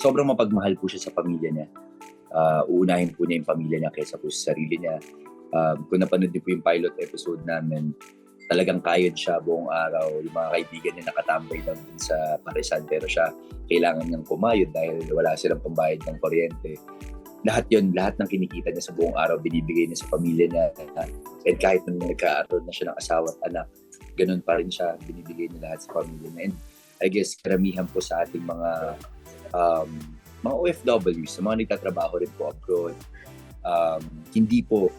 sobrang mapagmahal po siya sa pamilya niya. Uh, uunahin po niya yung pamilya niya kaysa po sa sarili niya. Um, kung napanood niyo po yung pilot episode namin, talagang kayod siya buong araw. Yung mga kaibigan niya nakatambay lang din sa Parisan pero siya kailangan niyang kumayod dahil wala silang pambayad ng kuryente. Lahat yon lahat ng kinikita niya sa buong araw, binibigay niya sa pamilya niya. And kahit nung nagkaaroon na siya ng asawa at anak, ganun pa rin siya, binibigay niya lahat sa pamilya niya. And I guess karamihan po sa ating mga um, mga OFWs, sa mga nagtatrabaho rin po abroad, um, hindi po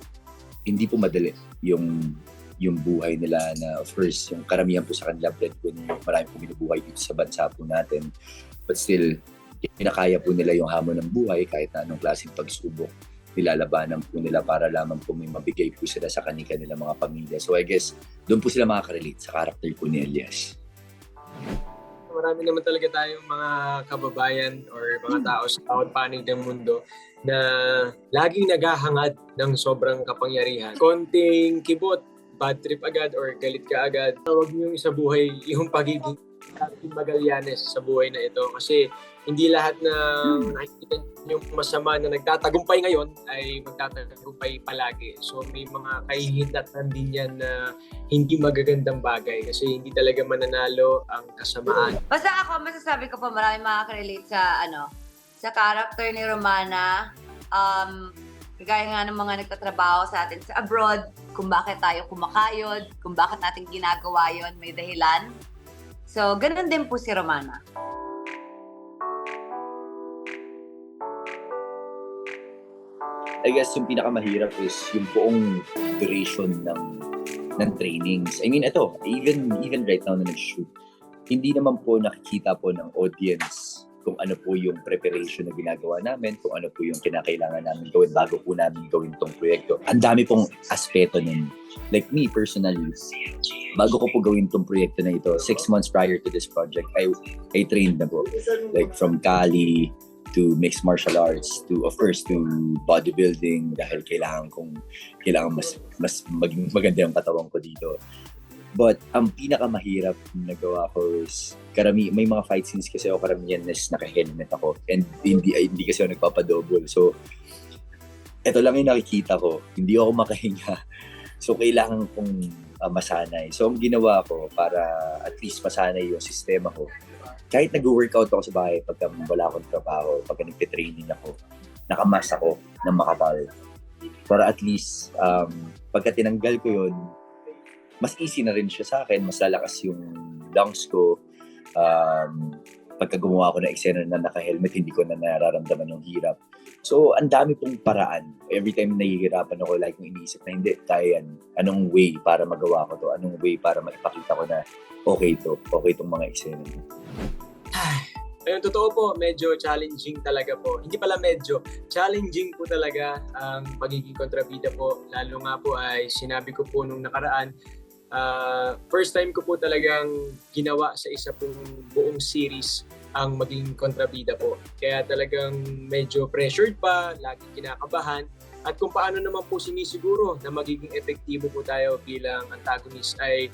hindi po madali yung yung buhay nila na of course yung karamihan po sa kanila breadwinner marami po binubuhay dito sa bansa po natin but still pinakaya po nila yung hamon ng buhay kahit anong klaseng pagsubok nilalabanan po nila para lamang po may mabigay po sila sa kanila nila mga pamilya so I guess doon po sila makaka-relate sa character po ni Elias marami naman talaga tayong mga kababayan or mga tao sa bawat panig ng mundo na laging naghahangad ng sobrang kapangyarihan. Konting kibot, bad trip agad or galit ka agad. Huwag niyong isabuhay yung pagiging Captain Magallanes sa buhay na ito kasi hindi lahat ng nakikita yung masama na nagtatagumpay ngayon ay magtatagumpay palagi. So may mga kahihindatan din yan na hindi magagandang bagay kasi hindi talaga mananalo ang kasamaan. Basta ako, masasabi ko pa marami makaka-relate sa ano, sa character ni Romana. Um, kagaya nga ng mga nagtatrabaho sa atin sa abroad, kung bakit tayo kumakayod, kung bakit natin ginagawa yon may dahilan. So, ganun din po si Romana. I guess yung pinakamahirap is yung buong duration ng ng trainings. I mean, ito, even even right now na nag-shoot, hindi naman po nakikita po ng audience kung ano po yung preparation na ginagawa namin, kung ano po yung kinakailangan namin gawin bago po namin gawin tong proyekto. Ang dami pong aspeto nun. Like me personally, bago ko po gawin tong proyekto na ito, six months prior to this project, I, I trained na po. Like from Kali, to mixed martial arts to of course to bodybuilding dahil kailangan kong kailangan mas mas maging maganda yung katawan ko dito. But ang pinakamahirap na nagawa ko is karami may mga fight scenes kasi ako karamihan is naka-helmet ako and hindi hindi kasi ako nagpapadouble. So ito lang yung nakikita ko. Hindi ako makahinga. So kailangan kong uh, masanay. So ang ginawa ko para at least masanay yung sistema ko kahit nag-workout ako sa bahay pagka wala akong trabaho, pagka nagpe-training ako, nakamas ako ng makapal. Para at least, um, pagka tinanggal ko yun, mas easy na rin siya sa akin, mas lalakas yung lungs ko. Um, pagka gumawa ako ng eksena na naka-helmet, hindi ko na nararamdaman yung hirap. So, ang dami pong paraan. Every time nahihirapan ako, like kung iniisip na hindi, kaya yan. Anong way para magawa ko to? Anong way para maipakita ko na okay to, okay itong mga eksena. Ayun, totoo po, medyo challenging talaga po. Hindi pala medyo, challenging po talaga ang pagiging kontrabida po. Lalo nga po ay sinabi ko po nung nakaraan, uh, first time ko po talagang ginawa sa isa pong buong series ang maging kontrabida po. Kaya talagang medyo pressured pa, lagi kinakabahan. At kung paano naman po sinisiguro na magiging epektibo po tayo bilang antagonist ay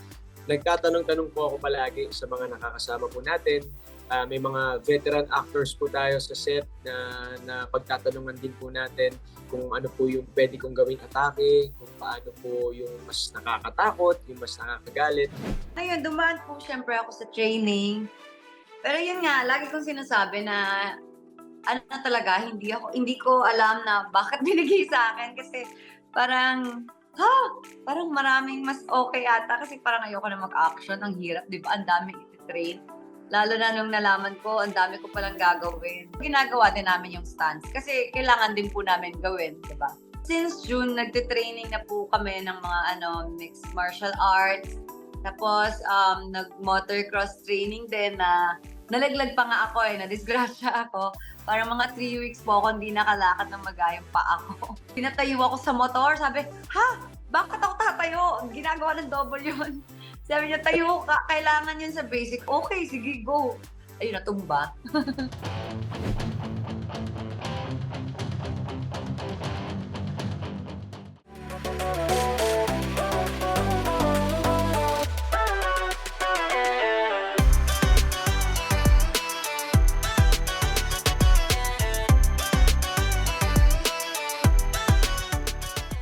nagtatanong-tanong po ako palagi sa mga nakakasama po natin. Uh, may mga veteran actors po tayo sa set na, na pagtatanungan din po natin kung ano po yung pwede kong gawing atake, kung paano po yung mas nakakatakot, yung mas nakakagalit. Ngayon, dumaan po syempre ako sa training. Pero yun nga, lagi kong sinasabi na ano na talaga, hindi ako hindi ko alam na bakit binigay sa akin kasi parang ha, parang maraming mas okay ata kasi parang ayoko na mag-action, ang hirap, 'di ba? Ang daming i-train. Lalo na nung nalaman ko, ang dami ko palang gagawin. Ginagawa din namin yung stunts kasi kailangan din po namin gawin, 'di ba? Since June, nagte-training na po kami ng mga ano, mixed martial arts. Tapos, um, nag-motocross training din na nalaglag pa nga ako eh, na-disgrasya ako. Parang mga 3 weeks po ako hindi nakalakad ng magayang pa ako. Pinatayo ako sa motor, sabi, ha? Bakit ako tatayo? Ginagawa ng double yun. Sabi niya, tayo ka, kailangan yun sa basic. Okay, sige, go. Ayun, natumba.